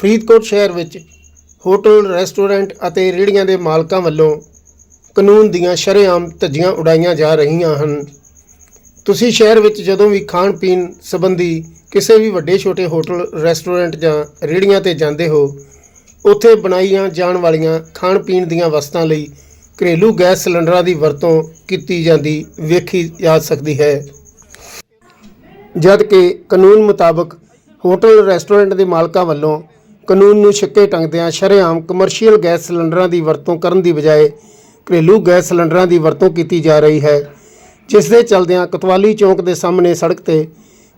ਫਰੀਦਕੋਟ ਸ਼ਹਿਰ ਵਿੱਚ hotel, restaurant ਅਤੇ ਰੇਹੜੀਆਂ ਦੇ ਮਾਲਕਾਂ ਵੱਲੋਂ ਕਾਨੂੰਨ ਦੀਆਂ ਸ਼ਰੇਆਮ ਧੱਜੀਆਂ ਉਡਾਈਆਂ ਜਾ ਰਹੀਆਂ ਹਨ। ਤੁਸੀਂ ਸ਼ਹਿਰ ਵਿੱਚ ਜਦੋਂ ਵੀ ਖਾਣ ਪੀਣ ਸੰਬੰਧੀ ਕਿਸੇ ਵੀ ਵੱਡੇ, ਛੋਟੇ ਹੋਟਲ, ਰੈਸਟੋਰੈਂਟ ਜਾਂ ਰੇਹੜੀਆਂ ਤੇ ਜਾਂਦੇ ਹੋ, ਉੱਥੇ ਬਣਾਈਆਂ ਜਾਣ ਵਾਲੀਆਂ ਖਾਣ ਪੀਣ ਦੀਆਂ ਵਸਤਾਂ ਲਈ ਘਰੇਲੂ ਗੈਸ ਸਿਲੰਡਰਾਂ ਦੀ ਵਰਤੋਂ ਕੀਤੀ ਜਾਂਦੀ ਵੇਖੀ ਜਾ ਸਕਦੀ ਹੈ। ਜਦ ਕਿ ਕਾਨੂੰਨ ਮੁਤਾਬਕ ਹੋਟਲ, ਰੈਸਟੋਰੈਂਟ ਦੇ ਮਾਲਕਾਂ ਵੱਲੋਂ ਕਾਨੂੰਨ ਨੂੰ ਛਿੱਕੇ ਟੰਗਦਿਆਂ ਸ਼ਰੇਆਮ ਕਮਰਸ਼ੀਅਲ ਗੈਸ ਸਿਲੰਡਰਾਂ ਦੀ ਵਰਤੋਂ ਕਰਨ ਦੀ ਬਜਾਏ ਘਰੇਲੂ ਗੈਸ ਸਿਲੰਡਰਾਂ ਦੀ ਵਰਤੋਂ ਕੀਤੀ ਜਾ ਰਹੀ ਹੈ, ਜਿਸ ਦੇ ਚਲਦਿਆਂ ਕਤਵਾਲੀ ਚੌਂਕ ਦੇ ਸਾਹਮਣੇ ਸੜਕ ਤੇ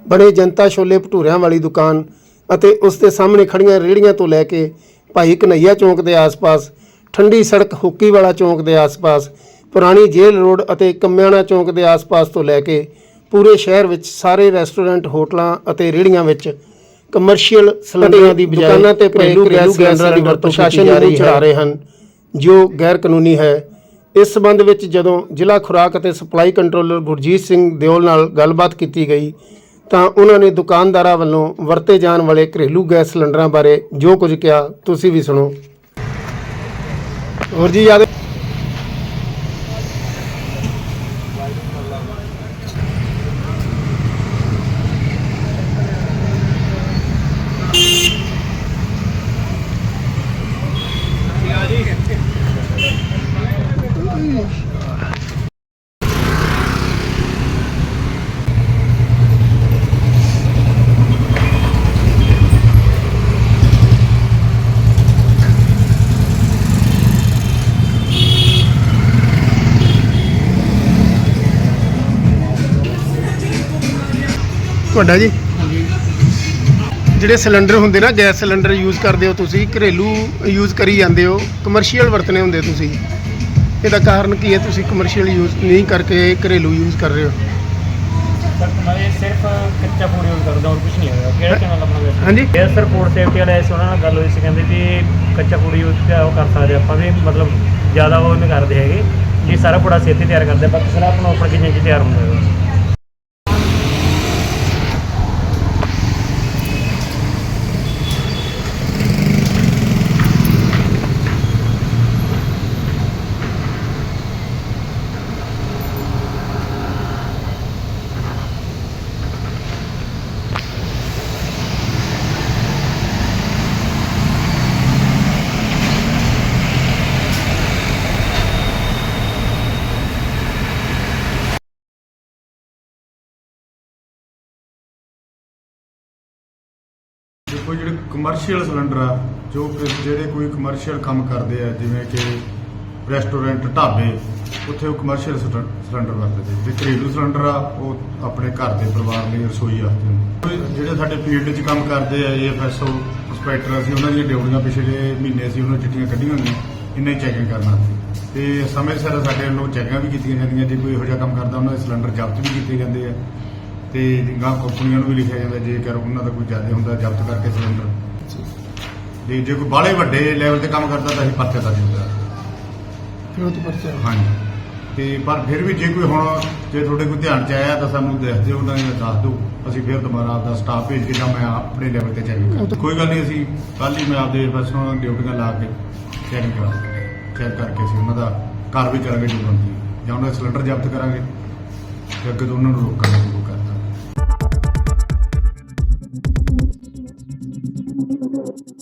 ਬਣੇ ਜਨਤਾ ਛੋਲੇ ਭਟੂਰਿਆਂ ਵਾਲੀ ਦੁਕਾਨ ਅਤੇ ਉਸ ਦੇ ਸਾਹਮਣੇ ਖੜੀਆਂ ਰੇਹੜੀਆਂ ਤੋਂ ਲੈ ਕੇ ਭਾਈ ਕਨਈਆ ਚੌਂਕ ਦੇ ਆਸ-ਪਾਸ, ਠੰਡੀ ਸੜਕ ਹੁੱਕੀ ਵਾਲਾ ਚੌਂਕ ਦੇ ਆਸ-ਪਾਸ, ਪੁਰਾਣੀ ਜੇਲ੍ਹ ਰੋਡ ਅਤੇ ਕੰਮਿਆਣਾ ਚੌਂਕ ਦੇ ਆਸ-ਪਾਸ ਤੋਂ ਲੈ ਕੇ ਪੂਰੇ ਸ਼ਹਿਰ ਵਿੱਚ ਸਾਰੇ ਰੈਸਟੋਰੈਂਟ, ਹੋਟਲਾਂ ਅਤੇ ਰੇਹੜੀਆਂ ਵਿੱਚ ਕਮਰਸ਼ੀਅਲ ਸਿਲੰਡਰਾਂ ਦੀ ਬਜਾਏ ਦੁਕਾਨਾਂ ਤੇ ਘਰੇਲੂ ਗੈਸ ਸਿਲੰਡਰਾਂ ਦੀ ਵਰਤੋਂ ਪ੍ਰਸ਼ਾਸਨ ਨੂੰ ਚੜਾ ਰਹੇ ਹਨ ਜੋ ਗੈਰ ਕਾਨੂੰਨੀ ਹੈ। ਇਸ ਸਬੰਧ ਵਿੱਚ ਜਦੋਂ ਜ਼ਿਲ੍ਹਾ ਖੁਰਾਕ ਅਤੇ ਸਪਲਾਈ ਕੰਟਰੋਲਰ ਗੁਰਜੀਤ ਸਿੰਘ ਦਿਓਲ ਨਾਲ ਗੱਲਬਾਤ ਕੀਤੀ ਗਈ ਤਾਂ ਉਹਨਾਂ ਨੇ ਦੁਕਾਨਦਾਰਾਂ ਵੱਲੋਂ ਵਰਤੇ ਜਾਣ ਵਾਲੇ ਘਰੇਲੂ ਗੈਸ ਸਿਲੰਡਰਾਂ ਬਾਰੇ ਜੋ ਕੁਝ ਕਿਹਾ ਤੁਸੀਂ ਵੀ ਸੁਣੋ। ਹੋਰ ਜੀ ਯਾਦ ਤੁਹਾਡਾ ਜੀ? ਜਿਹੜੇ ਸਿਲੰਡਰ ਹੁੰਦੇ ਨਾ ਗੈਸ ਸਿਲੰਡਰ ਯੂਜ਼ ਕਰਦੇ ਹੋ ਤੁਸੀਂ ਘਰੇਲੂ ਯੂਜ਼ ਕਰੀ ਜਾਂਦੇ ਹੋ ਕਮਰਸ਼ੀਅਲ ਵਰਤਨੇ ਹੁੰਦੇ ਤੁਸੀਂ। ਇਹਦਾ ਕਾਰਨ ਕੀ ਹੈ? ਤੁਸੀਂ ਕਮਰਸ਼ੀਅਲ ਯੂਜ਼ ਨਹੀਂ ਕਰਕੇ ਘਰੇਲੂ ਯੂਜ਼ ਕਰ ਰਹੇ ਹੋ। ਸਰ ਮੈਂ ਸਿਰਫ ਕੱਚਾ ਫੂਡ ਯੂਜ਼ ਕਰਦਾ ਹੋਰ ਕੁਝ ਨਹੀਂ ਹੈਗਾ। ਕਿਹੜਾ ਚੈਨਲ ਆਪਣਾ ਵੈਸੇ? ਹਾਂਜੀ। ਇਹ ਸਰ ਫੂਡ ਸੇਫਟੀ ਵਾਲੇ ਉਹਨਾਂ ਨਾਲ ਗੱਲ ਹੋਈ ਸੀ ਕਹਿੰਦੇ ਵੀ ਕੱਚਾ ਫੂਡ ਯੂਜ਼ ਉਹ ਕਰ ਸਕਦੇ ਆਪਾਂ ਵੀ ਮਤਲਬ ਜ਼ਿਆਦਾ ਉਹ ਨਹੀਂ ਕਰਦੇ ਹੈਗੇ। ਜੀ ਸਾਰਾ ਪੂੜਾ ਛੇਤੀ ਤਿਆਰ ਕਰਦੇ ਬਾਕੀ ਸਾਰਾ ਆਪਣਾ ਉੱਪਰ ਕਿੰਨੇ ਚ ਤਿਆਰ ਹੁੰਦਾ ਹੈਗਾ ਦੇਖੋ ਜਿਹੜੇ ਕਮਰਸ਼ੀਅਲ ਸਿਲੰਡਰ ਆ, ਜੋ ਕਿ ਜਿਹੜੇ ਕੋਈ ਕਮਰਸ਼ੀਅਲ ਕੰਮ ਕਰਦੇ ਆ, ਜਿਵੇਂ ਕਿ ਰੈਸਟੋਰੈਂਟ ਢਾਬੇ, ਉੱਥੇ ਉਹ ਕਮਰਸ਼ੀਅਲ ਸਿਲੰਡਰ ਵਰਤਦੇ ਤੇ ਘਰੇਲੂ ਸਿਲੰਡਰ ਆ, ਉਹ ਆਪਣੇ ਘਰ ਦੇ ਪਰਿਵਾਰ ਲਈ ਰਸੋਈ ਵਾਸਤੇ ਹੁੰਦੇ। ਜਿਹੜੇ ਸਾਡੇ ਫੀਲਡ 'ਚ ਕੰਮ ਕਰਦੇ ਆ ਏਐਫਐਸਓ ਇੰਸਪੈਕਟਰ ਅਸੀਂ ਉਹਨਾਂ ਦੀਆਂ ਡਿਊਟੀਆਂ ਪਿਛਲੇ ਮਹੀਨੇ ਅਸੀਂ ਉਹਨਾਂ ਚਿੱਠੀਆਂ ਕੱਢੀਆਂ ਹੋਈਆਂ ਇਹਨਾਂ ਚੈਕਿੰਗ ਕਰਨ ਵਾਸਤੇ। ਤੇ ਸਮੇਂ ਸਿਰ ਸਾਡੇ ਵੱਲੋਂ ਚੈਕਿੰਗਾਂ ਵੀ ਕੀਤੀਆਂ ਜਾਂਦੀਆਂ, ਜੇ ਕੋਈ ਇਹੋ ਜਿਹਾ ਕੰਮ ਕਰਦਾ, ਉਹਨਾਂ ਦੇ ਸਿਲੰਡਰ ਜ਼ਬਤ ਵੀ ਕੀਤੇ ਜਾਂਦੇ ਆ। ਤੇ ਗਾਂ ਕੰਪਨੀਆਂ ਨੂੰ ਵੀ ਲਿਖਿਆ ਜਾਂਦਾ ਜੇਕਰ ਉਹਨਾਂ ਦਾ ਕੋਈ ਜ਼ਿਆਦਾ ਹੁੰਦਾ ਜ਼ਬਤ ਕਰਕੇ ਸਿਲੰਡਰ। ਤੇ ਜੇ ਕੋਈ ਬਾਹਲੇ ਵੱਡੇ ਲੈਵਲ ਤੇ ਕੰਮ ਕਰਦਾ ਤਾਂ ਅਸੀਂ ਪਰਚਾ ਦਰਜ ਹੁੰਦਾ ਫਿਰ ਉਹ ਤੋਂ ਪਰਚਾ ਹਾਂਜੀ। ਤੇ ਪਰ ਫਿਰ ਵੀ ਜੇ ਕੋਈ ਹੁਣ ਜੇ ਤੁਹਾਡੇ ਕੋਈ ਧਿਆਨ ਚ ਆਇਆ ਤਾਂ ਸਾਨੂੰ ਦੱਸ ਦਿਓ ਉਹਨਾਂ ਨੂੰ ਦੱਸ ਦਿਓ। ਅਸੀਂ ਫਿਰ ਦੁਬਾਰਾ ਆਪਦਾ ਸਟਾਫ ਭੇਜ ਕੇ ਜਾਂ ਮੈਂ ਆਪਣੇ ਲੈਵਲ ਤੇ ਚੈੱਕ ਕਰਾਂ। ਕੋਈ ਗੱਲ ਨਹੀਂ ਅਸੀਂ ਕੱਲ ਹੀ ਮੈਂ ਆਪਦੇ ਪਰਸਨਲ ਡਿਊਟੀਆਂ ਲਾ ਕੇ ਚੈੱਕ ਕਰਾ। ਚੈੱਕ ਕਰਕੇ ਅਸੀਂ ਉਹਨਾਂ ਦਾ ਘਰ ਵੀ ਕਰਾਂਗੇ ਜੋ ਬਣਦੀ ਹੈ। ਜਾਂ ਉਹਨਾਂ ਦਾ ਸਿਲੰਡਰ ਜ਼ਬਤ ਕਰਾਂਗੇ ਤੇ ਅੱਗੇ ਤੋਂ ਉਹਨਾਂ ਨੂੰ ਰੋਕਾਂਗੇ ਜੋ thank you